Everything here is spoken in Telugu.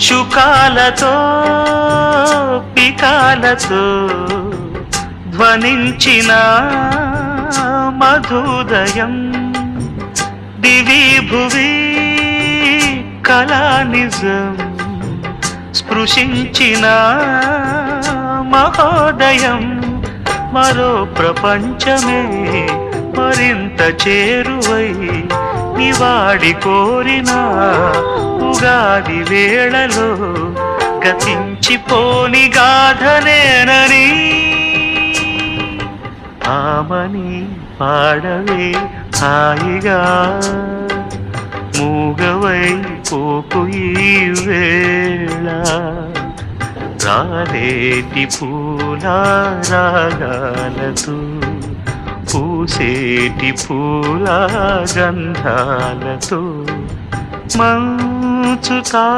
శుకాలతో పికాలతో ధ్వనించిన మధుదయం. దివి భువి కళానిజం స్పృశించిన మహోదయం. మరో ప్రపంచమే మరింత చేరువై నివాడి కోరినా ఉగాది వేళలో గతించిపోని గాథనేనని. ఆమని పాడవే హాయిగా మూగవై పోకు ఈ వేళ. రాలేటి పూల రాగాలతో పూసేటి పూల గంధాలతో नीचे का